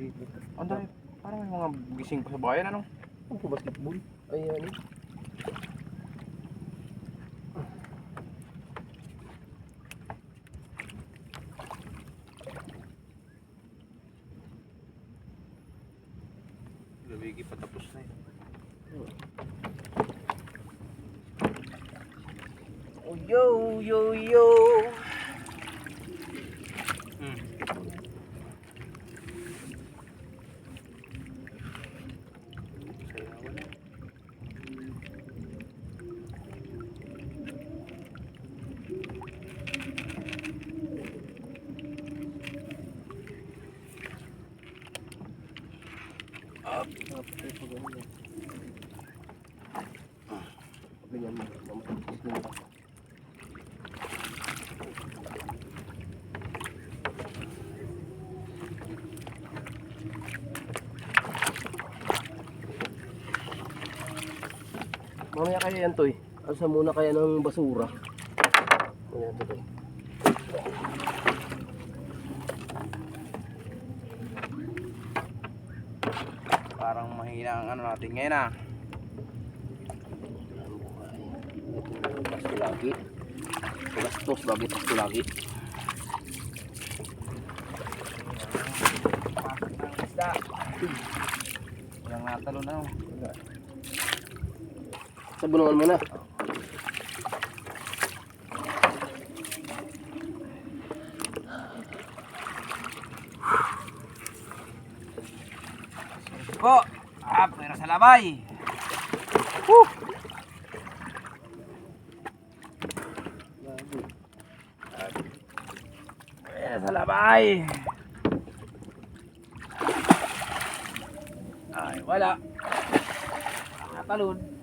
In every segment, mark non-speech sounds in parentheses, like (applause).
dito. Ang dami. Parang may mga gising pa sa bayan, ano? Ang basketball. Ay, ano? Gabigi pa tapos na eh. Oh, yo, yo, yo. Hmm. Sayawan na. Up. Up. Ay, pag ano yan. Ganyan mo. Mamatis din ako. Mamaya kaya yan, Toy. Alsa muna kaya ng basura. Ayan, ito, Toy. Parang mahina ang ano natin ngayon ah. Pasto lagi. Gastos lagi pasto lagi. Pasok ng isda. Walang natalo na. oh. Sa bulungan mo na. Po! Ah, pera sa labay! Woo! Pera sa labay! Ay, wala. Nakatalon. Ibig!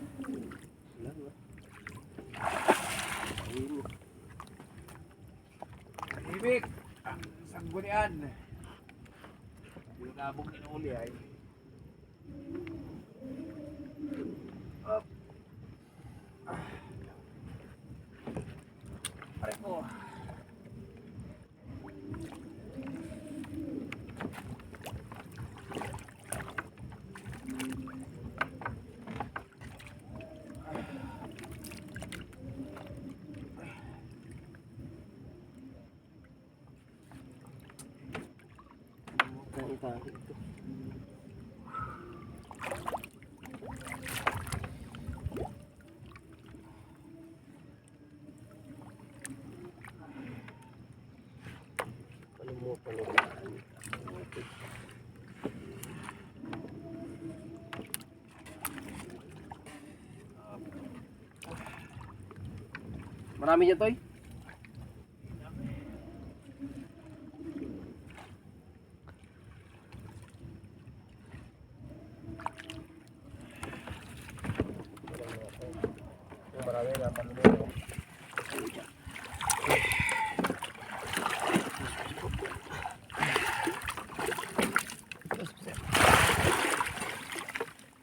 kuliah Pareho. Ang italit ko. Mo ba? Marami niya, Toy?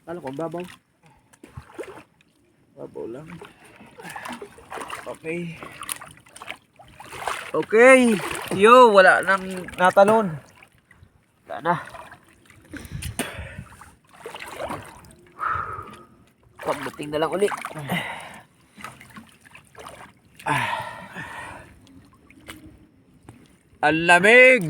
Ano ko, babaw? Babaw lang. Okay. Okay. Yo, wala nang natalon. Wala na. Pagdating na lang uli. Ang lamig.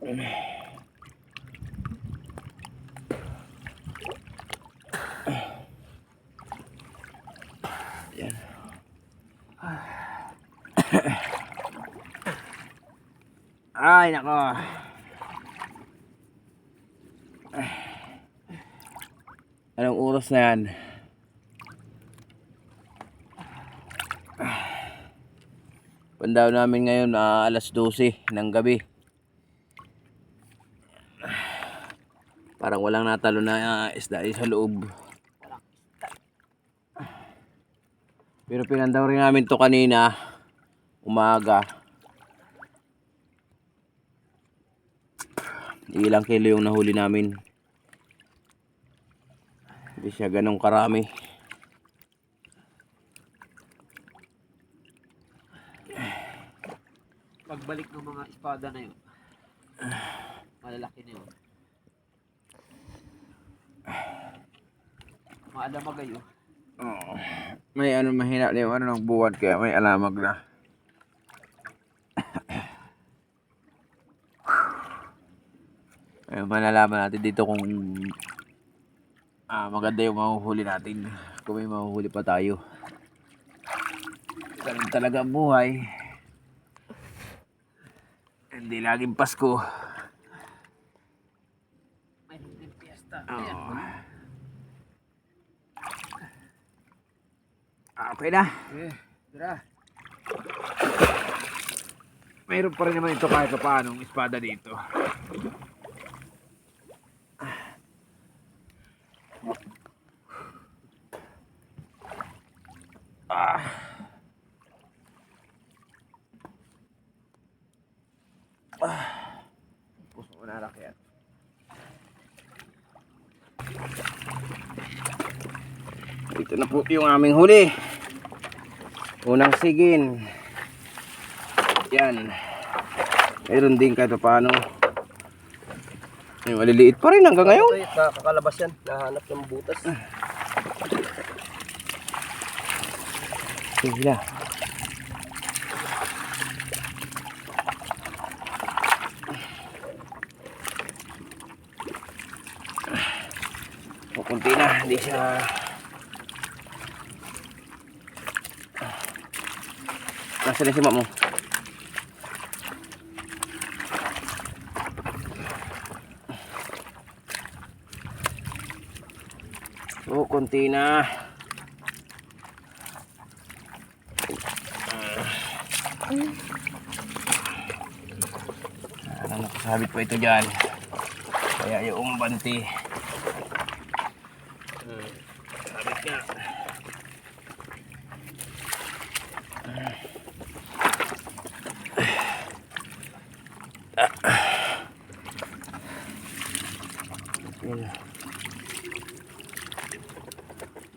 Yan. Ay, nako. Anong oras na yan? Pandaw namin ngayon ah, alas 12 ng gabi. Parang walang natalo na ah, isda sa loob. Pero pinandaw rin namin to kanina, umaga. Ilang kilo yung nahuli namin. Hindi siya ganong karami. pagbalik ng mga espada na yun. Malalaki na yun. Maalamag kayo. Oo. May ano mahina na yung ano ng buwan kaya may alamag na. Ayun, malalaman natin dito kung ah, maganda yung mahuhuli natin. Kung may mahuhuli pa tayo. Ganun talaga ang buhay. Hindi laging Pasko. May Ah, Okay na. Eh, tara. Mayroon pa rin naman ito kahit pa paano espada dito. Ah. Ah. Puso ko na yan. Ito na po yung aming huli. Unang sigin. Yan. Meron din kahit paano. Yung maliliit pa rin hanggang ngayon. Ito, nakakalabas yan. Nahanap ng butas. Sige na. Pupunti na, hindi siya... Nasaan na si mo? Oh, konti na. Ano nakasabit pa ito dyan. Kaya yung banti.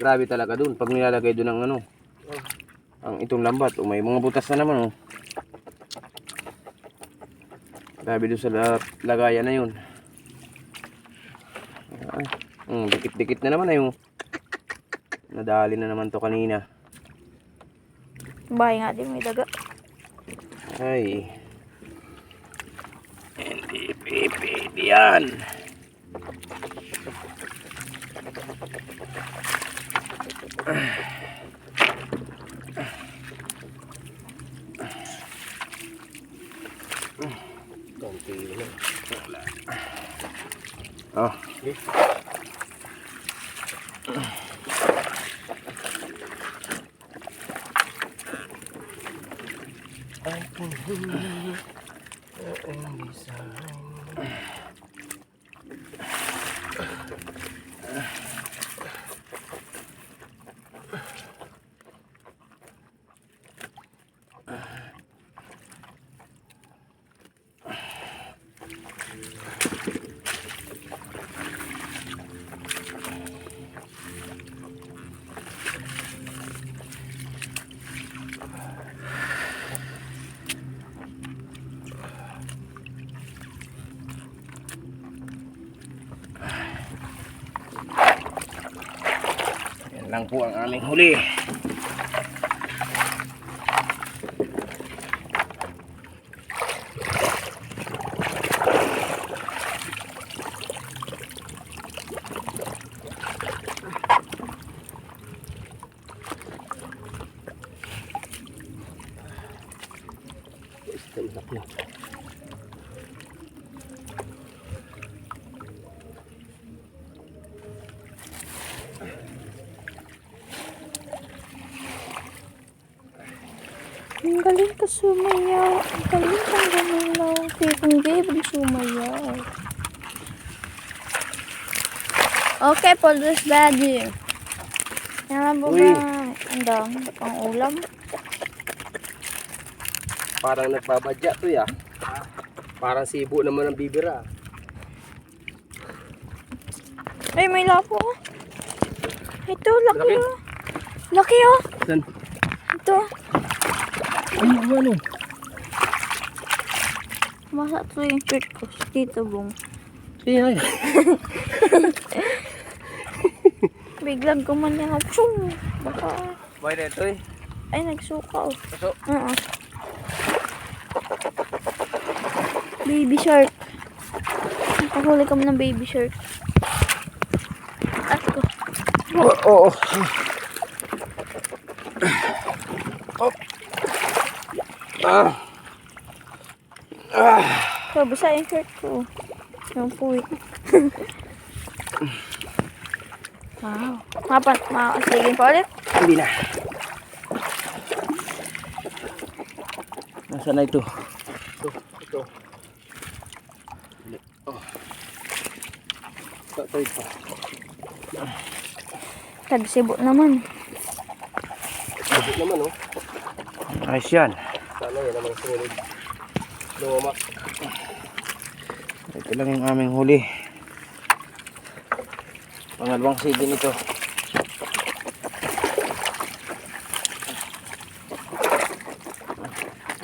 Grabe talaga dun pag nilalagay dun ang ano. Ang itong lambat. O may mga butas na naman oh. Grabe doon sa la- lagayan na yun. Ay, mm, dikit-dikit na naman na yung nadali na naman to kanina. Bahay nga din may daga. Ay. Hindi pipili yan. Konti na. Oh. I can hear you. And beside. Yan lang po ang aming huli. Ka sumayaw. Ang galing kang gumalaw. Kaya kung Gabriel sumayaw. Okay, Paulus Daddy. Yan po Uy. ba? Ang dami. Pang ulam. Parang nagbabadya to ya. Parang sibo naman ang bibira. Ay, may lapo. oh. Ito, laki Laki. oh. Laki oh. San? Ito. Ay, ano? Masa ito yung shirt ko. Si Tito Bong. Iya, iya. Biglang kumanya. Chum! Baka... Boy na ito eh. Ay, nagsuka oh. Puso. Oo. Baby shark. Nakahuli kami ng baby shark. At ko. Oo. Ah. So, basa yung shirt ko. Yung puwit. (laughs) wow. Mapan, makakasigin pa ulit. Hindi na. Nasaan na ito? Ito. Ito. Oh. Tatoy pa. Tagsibo naman. Sabit naman oh. Ayos yan. Sana yan naman sunod. Lumamak. Ito lang yung aming huli. Pangalawang season ito.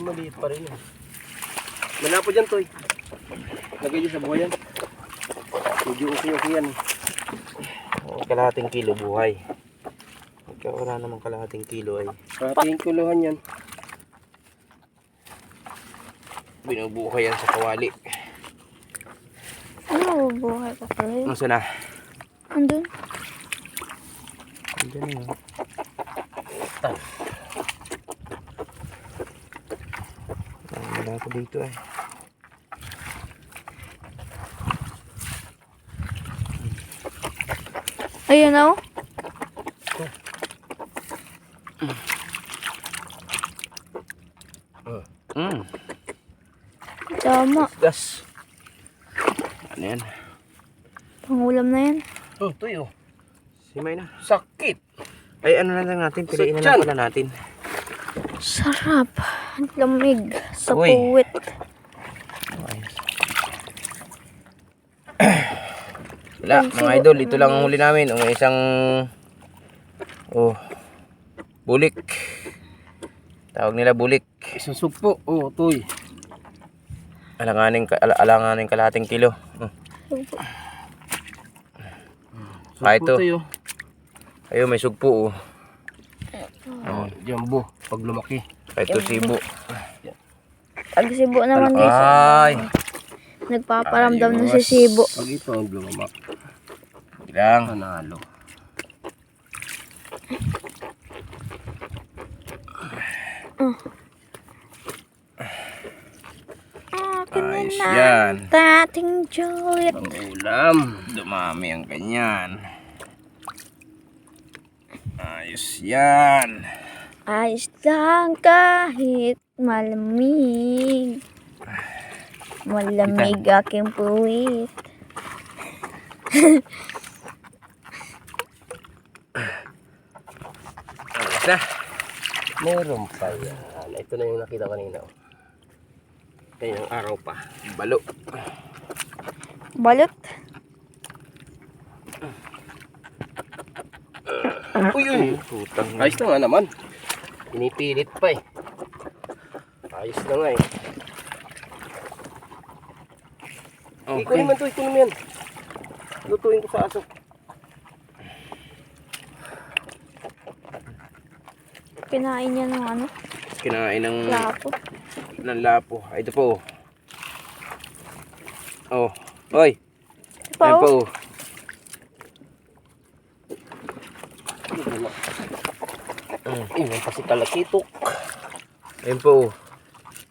Maliit pa rin yun. Malapo dyan, Toy. Lagay dyan sa buhayan. Medyo okay-okay yan. Oh, kalahating kilo buhay. Pagka wala namang kalahating kilo ay Karating kuluhan yan. Binubuhay yan sa kawali. Ano, buhay pa pala yun. Ano na? Andun. Na yun. Ah, wala ko dito eh. Ayun oh. Mm. Tama. Gas. Ano yan? Pangulam na yan. Oh, Toy oh. Simay na. Sakit. Ay ano na lang natin, piliin na lang pala natin. Sarap. Ang lamig sa Uy. puwit. Ayos. (clears throat) Wala, mga idol, ito lang ang huli namin. Ang isang oh bulik. Tawag nila bulik. Isang sugpo. Oh, Toy. Alanganing ka- ala- alanganing kalahating kilo. Oh. Ah, ito. Oh. Ayun, may sugpo oh. Oh, jumbo. Pag lumaki. Ah, Ito sibo. Tagsibo naman guys. Ay, Nagpaparamdam na si Sibo. Pag ito ang lumamak. ilang. Panalo. Akin na Ayos na. yan. Dating Juliet. Ang ulam. Dumami ang ganyan. Ayos yan. Ayos lang kahit malamig. Malamig aking puwit. Ayos na. Meron pa yan. Ito na yung nakita kanina. oh. Yan yung araw pa. Balo. Balot. Uy, uy. Putang Ayos na nga naman. Pinipilit pa eh. Ayos na nga eh. Okay. Ikunin mo ito, ikunin mo yan. Lutuin ko sa aso. Kinain niya ng ano, Kinain ng, lapo. Ng lapo. Ay, ito po. Oh. Oy. Pa, Ayan po. oh. oh. Iwan pa si Kalakitok. Ayan po. oh.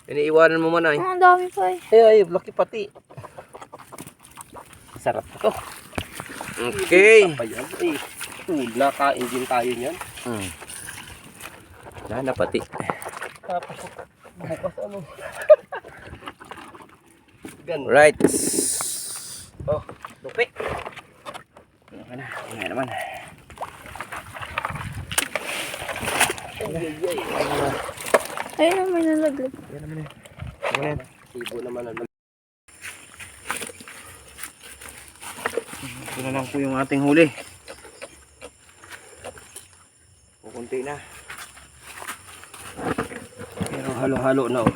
Iniiwanan mo man ay. Ang dami pa eh. Ay, ay, laki pati. Sarap to. Okay. Yan. Eh, nakain din tayo niyan. Hmm. Wala na pati. Tapos, bukas ano. Gan. Right. Oh, lupi. Ano na? Ano naman. Ay, ay, ay. Ayun na, may nalaglag. Yan naman eh. Ano yan? Sibo naman ano. Ito na lang po yung ating huli. Kukunti na. Halong-halo na oh.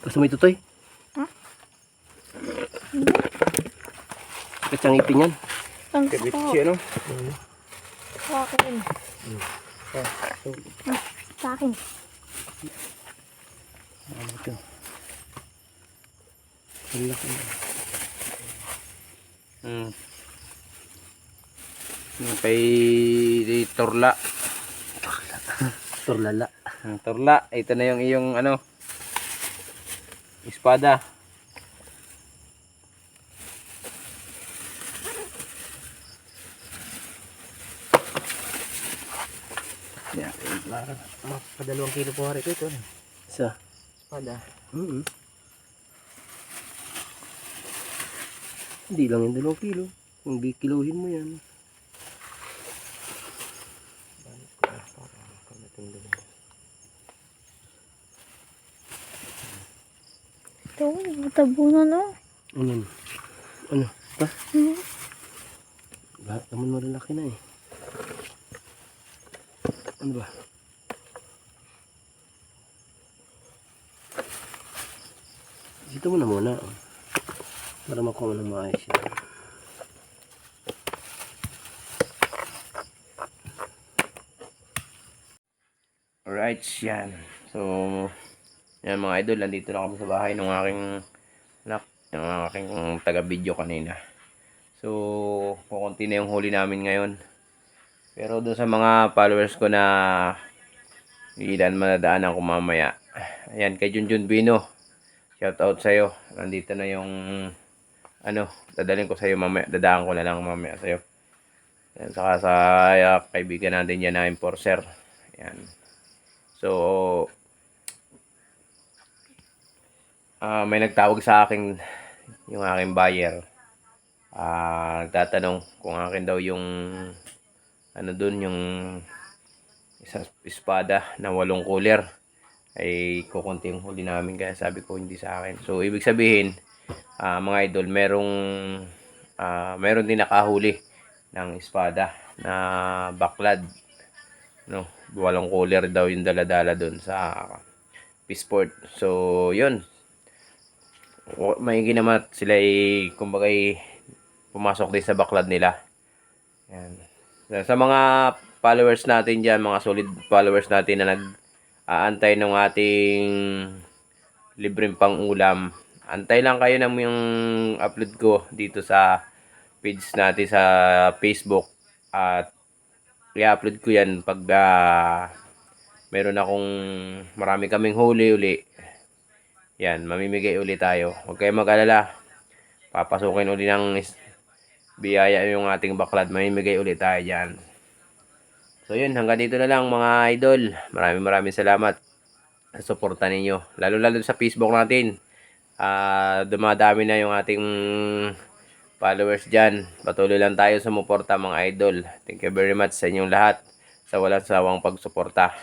Gusto mo itutoy? Ha? Bakit ang ipin yan? Ang sakit. Ano? Sa akin. Mm. Sa akin. Ang laki. Hmm. Kay Torla. Turlala. Ang Torla, ito na yung iyong ano, espada. Yeah. Padalawang kilo po hari ko ito. Isa. Espada. Mm Hindi lang yung dalawang kilo. Kung di kilohin mo yan. Ito, tabunan no. Ano yun? Ano? Ba? Hmm. Lahat naman malalaki na eh. Ano ba? Dito mo na muna. oh. Para makuha ng maayos yan. Alright, yan. So, yan mga idol, nandito na kami sa bahay ng aking anak, yung aking taga-video kanina. So, kukunti na yung huli namin ngayon. Pero doon sa mga followers ko na ilan manadaanan ko mamaya. Ayan, kay Junjun Bino. Shout out sa'yo. Nandito na yung ano, dadalhin ko sa'yo mamaya. Dadaan ko na lang mamaya sa'yo. Yan, saka sa uh, kaibigan natin yan na enforcer. Yan. So, ah may nagtawag sa akin yung aking buyer. Ah, nagtatanong kung akin daw yung ano dun yung isang espada na walong cooler ay kukunti yung huli namin kaya sabi ko hindi sa akin. So, ibig sabihin, ah, mga idol, merong ah, meron din nakahuli ng espada na baklad. No? Walang cooler daw yung dala-dala doon sa Peaceport so yun. O- maigi naman at sila ay kumbaga pumasok din sa baklad nila. Yan. Sa mga followers natin dyan mga solid followers natin na nag aantay ng ating libreng pang ulam antay lang kayo ng yung upload ko dito sa page natin sa Facebook at i-upload ko yan pag ah, meron akong marami kaming huli uli. Yan, mamimigay uli tayo. Huwag kayong mag-alala. Papasukin uli ng biyaya yung ating baklad. Mamimigay uli tayo dyan. So yun, hanggang dito na lang mga idol. Maraming maraming salamat sa suporta ninyo. Lalo-lalo sa Facebook natin. Ah, dumadami na yung ating followers dyan. Patuloy lang tayo sumuporta mga idol. Thank you very much sa inyong lahat sa walang sawang pagsuporta.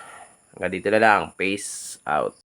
Hanggang dito na lang. Peace out.